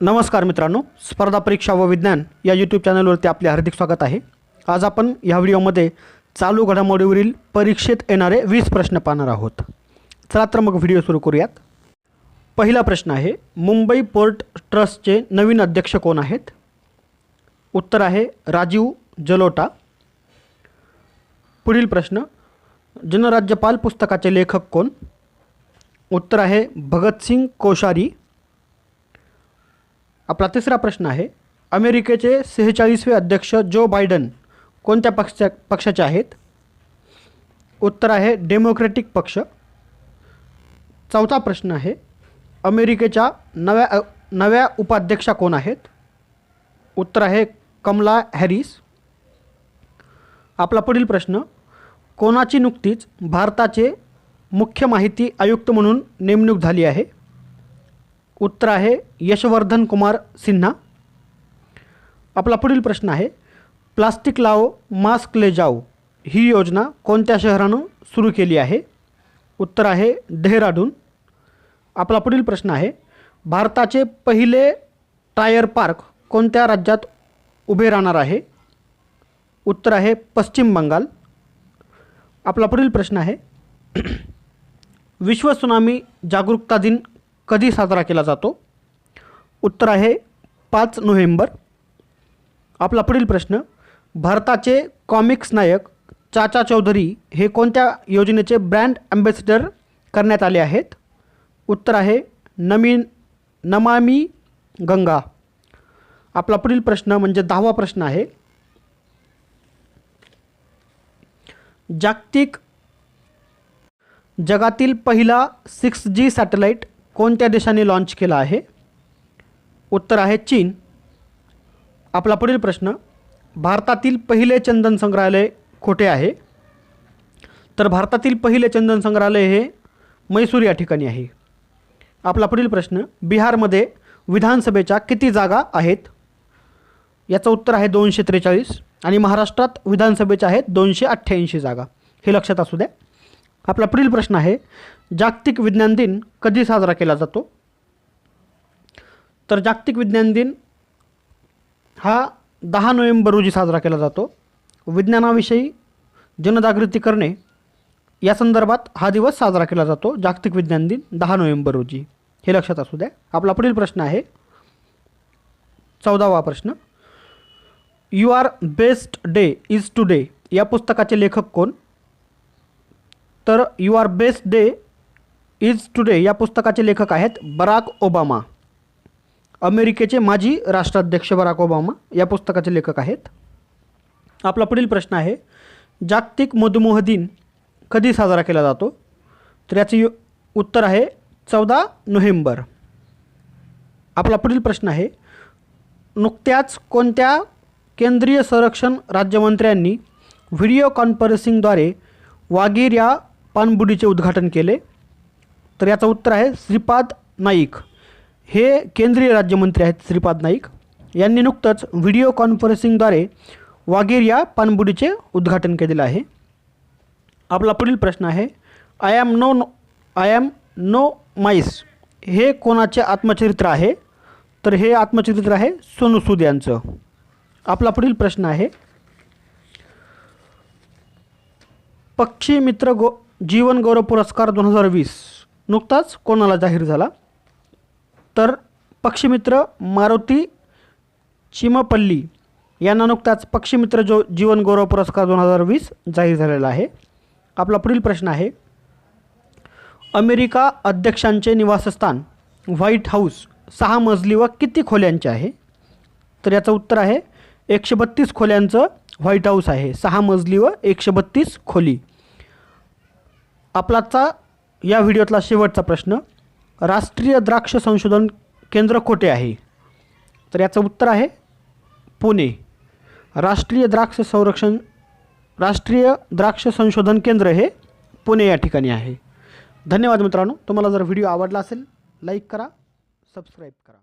नमस्कार मित्रांनो स्पर्धा परीक्षा व विज्ञान या यूट्यूब चॅनलवरती आपले हार्दिक स्वागत आहे. आज आपण ह्या व्हिडिओमध्ये चालू घडामोडीवरील परीक्षेत येणारे वीस प्रश्न पाहणार आहोत. चला तर मग व्हिडिओ सुरू करूयात. पहिला प्रश्न आहे मुंबई पोर्ट ट्रस्टचे नवीन अध्यक्ष कोण आहेत? उत्तर आहे राजीव जलोटा. पुढील प्रश्न जनराज्यपाल पुस्तकाचे लेखक कोण? उत्तर आहे भगतसिंग कोश्यारी. आपला तिसरा प्रश्न आहे. अमेरिकेचे सेहेचाळीसवे अध्यक्ष जो बायडन कोणत्या पक्षा पक्षाचे आहेत? उत्तर आहे डेमोक्रॅटिक पक्ष. चौथा प्रश्न आहे अमेरिकेच्या नव्या नव्या उपाध्यक्षा कोण आहेत? उत्तर आहे कमला हॅरिस. आपला पुढील प्रश्न कोणाची नुकतीच भारताचे मुख्य माहिती आयुक्त म्हणून नेमणूक झाली आहे? उत्तर आहे यशवर्धन कुमार सिन्हा. आपला पुढील प्रश्न आहे प्लास्टिक लाओ मास्क ले जाओ ही योजना कोणत्या शहरानं सुरू केली आहे? उत्तर आहे डेहराडून आपला पुढील प्रश्न आहे भारताचे पहिले टायर पार्क कोणत्या राज्यात उभे राहणार आहे? उत्तर आहे पश्चिम बंगाल. आपला पुढील प्रश्न आहे विश्व सुनामी जागरूकता दिन कधी साजरा केला जातो? उत्तर आहे पाच नोव्हेंबर. आपला पुढील प्रश्न भारताचे कॉमिक्स नायक चाचा चौधरी हे कोणत्या योजनेचे ब्रँड ॲम्बॅसिडर करण्यात आले आहेत? उत्तर आहे नमी नमामी गंगा. आपला पुढील प्रश्न म्हणजे दहावा प्रश्न आहे. जागतिक जगातील पहिला सिक्स जी सॅटेलाईट कोणत्या देशाने लॉन्च केला आहे? उत्तर आहे चीन. आपला पुढील प्रश्न भारतातील पहिले चंदन संग्रहालय खोटे आहे? तर भारतातील पहिले चंदन संग्रहालय हे मैसूर या ठिकाणी आहे. आपला पुढील प्रश्न बिहारमध्ये विधानसभेच्या किती जागा आहेत? याचं उत्तर आहे दोनशे त्रेचाळीस आणि महाराष्ट्रात विधानसभेच्या आहेत दोनशे अठ्ठ्याऐंशी जागा. हे लक्षात असू द्या. आपला पुढील प्रश्न आहे जागतिक विज्ञान दिन कधी साजरा केला जातो? तर जागतिक विज्ञान दिन हा दहा नोव्हेंबर रोजी साजरा केला जातो. विज्ञानाविषयी जनजागृती करणे या संदर्भात हा दिवस साजरा केला जातो जागतिक विज्ञान दिन दहा नोव्हेंबर रोजी. हे लक्षात असू द्या. आपला पुढील प्रश्न आहे चौदावा प्रश्न. You are best day is today या पुस्तकाचे लेखक कोण? तर you are best day is today या पुस्तकाचे लेखक आहेत बराक ओबामा. अमेरिकेचे माजी राष्ट्राध्यक्ष बराक ओबामा या पुस्तकाचे लेखक आहेत. आपला पुढील प्रश्न आहे जागतिक मधुमेह दिन कधी साजरा केला जातो? तर याचे यु- उत्तर आहे चौदा नोव्हेंबर. आपला पुढील प्रश्न आहे नुकत्याच कोणत्या केंद्रीय संरक्षण राज्यमंत्र्यांनी व्हिडिओ कॉन्फरन्सिंगद्वारे वागीर या पाणबुडीचे उद्घाटन केले. तर याचं उत्तर आहे श्रीपाद नाईक. हे केंद्रीय राज्यमंत्री आहेत श्रीपाद नाईक. यांनी नुकतंच व्हिडिओ कॉन्फरन्सिंगद्वारे वागीर या पाणबुडीचे उद्घाटन केलेलं आहे. आपला पुढील प्रश्न आहे I am no I am no mice हे कोणाचे आत्मचरित्र आहे? तर हे आत्मचरित्र आहे सोनू सूद यांचं. आपला पुढील प्रश्न आहे पक्षी मित्र गो जीवनगौरव पुरस्कार दोन हजार वीस. नुकताच कोणाला जाहीर झाला? तर पक्षीमित्र मारुती चिमपल्ली यांना नुकताच पक्षीमित्र जो जीवनगौरव पुरस्कार दोन हजार वीस जाहीर झालेला आहे. आपला पुढील प्रश्न आहे अमेरिका अध्यक्षांचे निवासस्थान व्हाईट हाऊस सहा मजली व किती खोल्यांचे आहे? तर याचं उत्तर आहे एकशे बत्तीस खोल्यांचं व्हाईट हाऊस आहे. सहा मजली व एकशे बत्तीस खोली. आपलाचा या व्हिडिओतला शेवटचा प्रश्न राष्ट्रीय द्राक्ष संशोधन केंद्र कोठे आहे? तर याचं उत्तर आहे पुणे. राष्ट्रीय द्राक्ष संरक्षण राष्ट्रीय द्राक्ष संशोधन केंद्र हे पुणे या ठिकाणी आहे. धन्यवाद मित्रांनो. तुम्हाला जर व्हिडिओ आवडला असेल लाईक करा सबस्क्राईब करा.